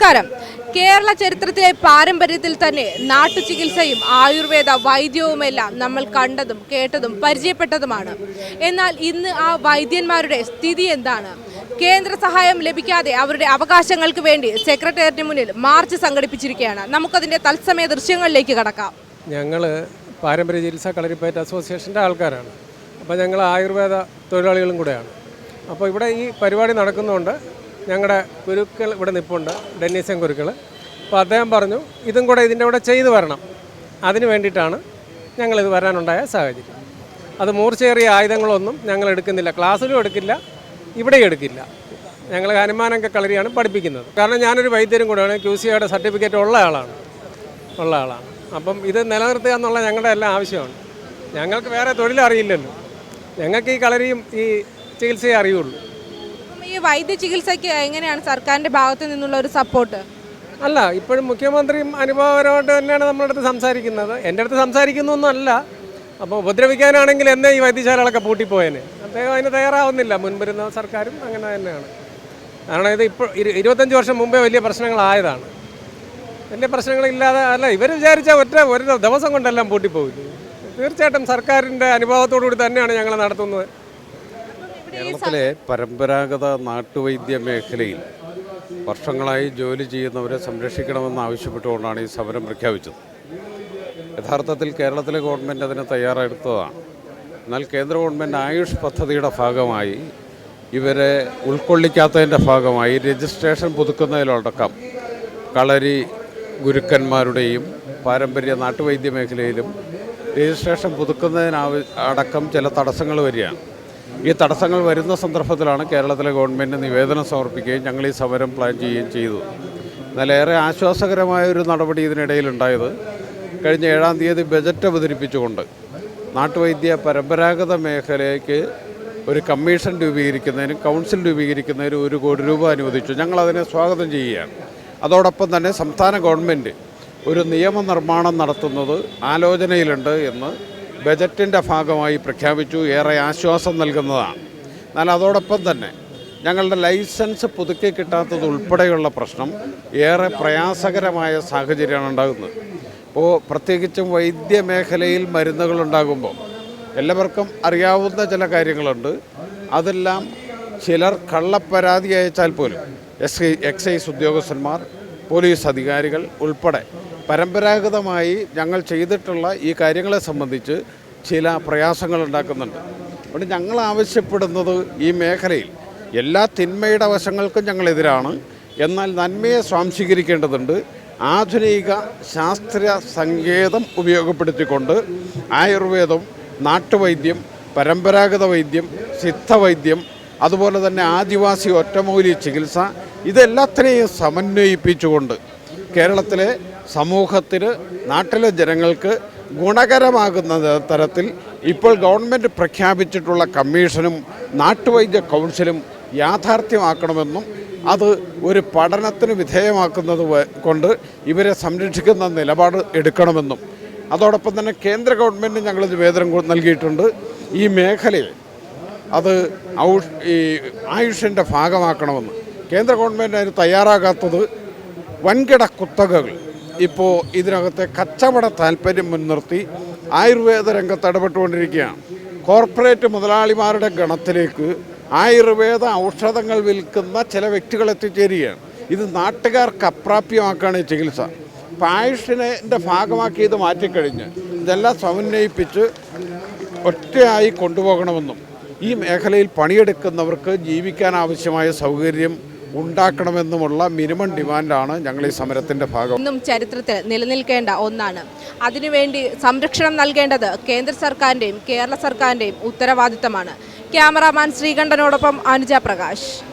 നമസ്കാരം. കേരള ചരിത്രത്തിലെ പാരമ്പര്യത്തിൽ തന്നെ നാട്ടു ചികിത്സയും ആയുർവേദ വൈദ്യവുമെല്ലാം നമ്മൾ കണ്ടതും കേട്ടതും പരിചയപ്പെട്ടതുമാണ്. എന്നാൽ ഇന്ന് ആ വൈദ്യന്മാരുടെ സ്ഥിതി എന്താണ്? കേന്ദ്ര സഹായം ലഭിക്കാതെ അവരുടെ അവകാശങ്ങൾക്ക് വേണ്ടി സെക്രട്ടേറിയറ്റിന് മുന്നിൽ മാർച്ച് സംഘടിപ്പിച്ചിരിക്കുകയാണ്. നമുക്കതിന്റെ തത്സമയ ദൃശ്യങ്ങളിലേക്ക് കടക്കാം. ഞങ്ങൾ പാരമ്പര്യ ചികിത്സ കളരിപ്പയറ്റ് അസോസിയേഷന്റെ ആൾക്കാരാണ്. അപ്പോൾ ഞങ്ങൾ ആയുർവേദ തൊഴിലാളികളും കൂടെയാണ്. അപ്പോൾ ഇവിടെ ഈ പരിപാടി നടക്കുന്നതുകൊണ്ട് ഞങ്ങളുടെ ഗുരുക്കൾ ഇവിടെ നിൽപ്പുണ്ട് ഡെന്നീസൻ ഗുരുക്കൾ അപ്പോൾ അദ്ദേഹം പറഞ്ഞു ഇതും കൂടെ ഇതിന്റെ കൂടെ ചെയ്തു വരണം. അതിന് വേണ്ടിയിട്ടാണ് ഞങ്ങളിത് വരാനുണ്ടായ സാഹചര്യം. അത് മൂർച്ചയേറിയ ആയുധങ്ങളൊന്നും ഞങ്ങൾ എടുക്കുന്നില്ല. ക്ലാസ്സിലും എടുക്കില്ല ഇവിടെയും എടുക്കില്ല. ഞങ്ങൾ ഹനുമാനങ്ക കളരിയാണ് പഠിപ്പിക്കുന്നത്. കാരണം ഞാനൊരു വൈദ്യരും കൂടെയാണ് ക്യു സി ഐയുടെ സർട്ടിഫിക്കറ്റ് ഉള്ള ആളാണ്. ഉള്ള ആളാണ്. അപ്പം ഇത് നിലനിർത്തുക എന്നുള്ള ഞങ്ങളുടെ എല്ലാം ആവശ്യമാണ് ഞങ്ങൾക്ക് വേറെ തൊഴിലറിയില്ലല്ലോ. ഞങ്ങൾക്ക് ഈ കളരിയും ഈ ചികിത്സയെ അറിയുള്ളൂ. ഈ വൈദ്യ ചികിത്സയ്ക്ക് എങ്ങനെയാണ് സർക്കാരിന്റെ ഭാഗത്തു നിന്നുള്ള ഒരു സപ്പോർട്ട് അല്ല ഇപ്പോഴും മുഖ്യമന്ത്രിയും അനുഭവപരമായിട്ട് തന്നെയാണ് നമ്മളുടെ അടുത്ത് സംസാരിക്കുന്നത്. എന്റെ അടുത്ത് സംസാരിക്കുന്നൊന്നുമല്ല. അപ്പോൾ ഉപദ്രവിക്കാനാണെങ്കിൽ എന്നെ ഈ വൈദ്യശാലകളൊക്കെ പൂട്ടിപ്പോയേനെ. അദ്ദേഹം അതിന് തയ്യാറാവുന്നില്ല. മുൻപരുന്ന സർക്കാരും അങ്ങനെ തന്നെയാണ്. കാരണം ഇത് ഇപ്പോൾ ഇരു- ഇരുപത്തഞ്ച് വർഷം മുമ്പേ വലിയ പ്രശ്നങ്ങളായതാണ്. വലിയ പ്രശ്നങ്ങളില്ലാതെ അല്ല ഇവർ വിചാരിച്ച ഒറ്റ ഒരു ദിവസം കൊണ്ടെല്ലാം പൂട്ടിപ്പോകില്ല തീർച്ചയായിട്ടും സർക്കാരിന്റെ അനുഭവത്തോടു കൂടി തന്നെയാണ് ഞങ്ങൾ നടത്തുന്നത്. കേരളത്തിലെ പരമ്പരാഗത നാട്ടുവൈദ്യ മേഖലയിൽ വർഷങ്ങളായി ജോലി ചെയ്യുന്നവരെ സംരക്ഷിക്കണമെന്ന് ആവശ്യപ്പെട്ടുകൊണ്ടാണ് ഈ സമരം പ്രഖ്യാപിച്ചത്. യഥാർത്ഥത്തിൽ കേരളത്തിലെ ഗവൺമെന്റ് അതിന് തയ്യാറെടുത്തതാണ്. എന്നാൽ കേന്ദ്ര ഗവൺമെന്റ് ആയുഷ് പദ്ധതിയുടെ ഭാഗമായി ഇവരെ ഉൾക്കൊള്ളിക്കാത്തതിന്റെ ഭാഗമായി രജിസ്ട്രേഷൻ പുതുക്കുന്നതിലടക്കം കളരി ഗുരുക്കന്മാരുടെയും പാരമ്പര്യ നാട്ടുവൈദ്യ മേഖലയിലും രജിസ്ട്രേഷൻ പുതുക്കുന്നതിനാവ അടക്കം ചില തടസ്സങ്ങൾ വരികയാണ്. ഈ തടസ്സങ്ങൾ വരുന്ന സന്ദർഭത്തിലാണ് കേരളത്തിലെ ഗവൺമെന്റ് നിവേദനം സമർപ്പിക്കുകയും ഞങ്ങൾ ഈ സമരം പ്ലാൻ ചെയ്യുകയും ചെയ്തു. എന്നാൽ ഏറെ ആശ്വാസകരമായ ഒരു നടപടി ഇതിനിടയിലുണ്ടായത് കഴിഞ്ഞ ഏഴാം തീയതി ബജറ്റ് അവതരിപ്പിച്ചുകൊണ്ട് നാട്ടുവൈദ്യ പരമ്പരാഗത മേഖലയ്ക്ക് ഒരു കമ്മീഷൻ രൂപീകരിക്കുന്നതിനും കൗൺസിൽ രൂപീകരിക്കുന്നതിനും ഒരു കോടി രൂപ അനുവദിച്ചു. ഞങ്ങളതിനെ സ്വാഗതം ചെയ്യുകയാണ്. അതോടൊപ്പം തന്നെ സംസ്ഥാന ഗവൺമെന്റ് ഒരു നിയമനിർമ്മാണം നടത്തുന്നത് ആലോചനയിലുണ്ട് എന്ന് ബജറ്റിന്റെ ഭാഗമായി പ്രഖ്യാപിച്ചു. ഏറെ ആശ്വാസം നൽകുന്നതാണ്. എന്നാൽ അതോടൊപ്പം തന്നെ ഞങ്ങളുടെ ലൈസൻസ് പുതുക്കി കിട്ടാത്തത് ഉൾപ്പെടെയുള്ള പ്രശ്നം ഏറെ പ്രയാസകരമായ സാഹചര്യമാണ് ഉണ്ടാകുന്നത്. ഇപ്പോൾ പ്രത്യേകിച്ചും വൈദ്യമേഖലയിൽ മരുന്നുകളുണ്ടാകുമ്പോൾ എല്ലാവർക്കും അറിയാവുന്ന ചില കാര്യങ്ങളുണ്ട്. അതെല്ലാം ചിലർ കള്ളപ്പരാതി അയച്ചാൽ പോലും എക്സൈസ് ഉദ്യോഗസ്ഥന്മാർ പോലീസ് അധികാരികൾ ഉൾപ്പെടെ പരമ്പരാഗതമായി ഞങ്ങൾ ചെയ്തിട്ടുള്ള ഈ കാര്യങ്ങളെ സംബന്ധിച്ച് ചില പ്രയാസങ്ങൾ ഉണ്ടാക്കുന്നുണ്ട്. അതുകൊണ്ട് ഞങ്ങൾ ആവശ്യപ്പെടുന്നത് ഈ മേഖലയിൽ എല്ലാ തിന്മയുടെ വശങ്ങൾക്കും ഞങ്ങളെതിരാണ് എന്നാൽ നന്മയെ സ്വാംശീകരിക്കേണ്ടതുണ്ട്. ആധുനിക ശാസ്ത്രീയ സങ്കേതം ഉപയോഗപ്പെടുത്തിക്കൊണ്ട് ആയുർവേദം നാട്ടുവൈദ്യം പരമ്പരാഗത വൈദ്യം സിദ്ധവൈദ്യം അതുപോലെ തന്നെ ആദിവാസി ഒറ്റമൂലി ചികിത്സ ഇതെല്ലാത്തിനെയും സമന്വയിപ്പിച്ചുകൊണ്ട് കേരളത്തിലെ സമൂഹത്തിന് നാട്ടിലെ ജനങ്ങൾക്ക് ഗുണകരമാകുന്ന തരത്തിൽ ഇപ്പോൾ ഗവൺമെന്റ് പ്രഖ്യാപിച്ചിട്ടുള്ള കമ്മീഷനും നാട്ടുവൈദ്യ കൗൺസിലും യാഥാർത്ഥ്യമാക്കണമെന്നും അത് ഒരു പഠനത്തിന് വിധേയമാക്കുന്നത് കൊണ്ട് ഇവരെ സംരക്ഷിക്കുന്ന നിലപാട് എടുക്കണമെന്നും. അതോടൊപ്പം തന്നെ കേന്ദ്ര ഗവൺമെന്റ് ഞങ്ങൾ നിവേദനം നൽകിയിട്ടുണ്ട്. ഈ മേഖലയിൽ അത് ഈ ആയുഷിന്റെ ഭാഗമാക്കണമെന്ന്. കേന്ദ്ര ഗവൺമെന്റ് അതിന് തയ്യാറാകാത്തത് വൻകിട കുത്തകകൾ. ഇപ്പോൾ ഇതിനകത്തെ കച്ചവട താല്പര്യം മുൻനിർത്തി ആയുർവേദ രംഗത്ത് ഇടപെട്ടുകൊണ്ടിരിക്കുകയാണ്. കോർപ്പറേറ്റ് മുതലാളിമാരുടെ ഗണത്തിലേക്ക് ആയുർവേദ ഔഷധങ്ങൾ വിൽക്കുന്ന ചില വ്യക്തികൾ എത്തിച്ചേരുകയാണ്. ഇത് നാട്ടുകാർക്ക് അപ്രാപ്യമാക്കുകയാണ് ഈ ചികിത്സ. അപ്പം ആയുഷിനെ ഭാഗമാക്കി ഇത് മാറ്റിക്കഴിഞ്ഞ് ഇതെല്ലാം സമന്വയിപ്പിച്ച് ഒറ്റയായി കൊണ്ടുപോകണമെന്നും ഈ മേഖലയിൽ പണിയെടുക്കുന്നവർക്ക് ജീവിക്കാൻ ആവശ്യമായ സൗകര്യം ഉണ്ടാക്കണമെന്നുമുള്ള മിനിമം ഡിമാൻഡാണ് ഞങ്ങൾ ഈ സമരത്തിന്റെ ഭാഗം. ഇന്നും ചരിത്രത്തിൽ നിലനിൽക്കേണ്ട ഒന്നാണ്. അതിനുവേണ്ടി സംരക്ഷണം നൽകേണ്ടത് കേന്ദ്ര സർക്കാരിന്റെയും കേരള സർക്കാരിന്റെയും ഉത്തരവാദിത്തമാണ്. ക്യാമറാമാൻ ശ്രീകണ്ഠനോടൊപ്പം അനുജ പ്രകാശ്.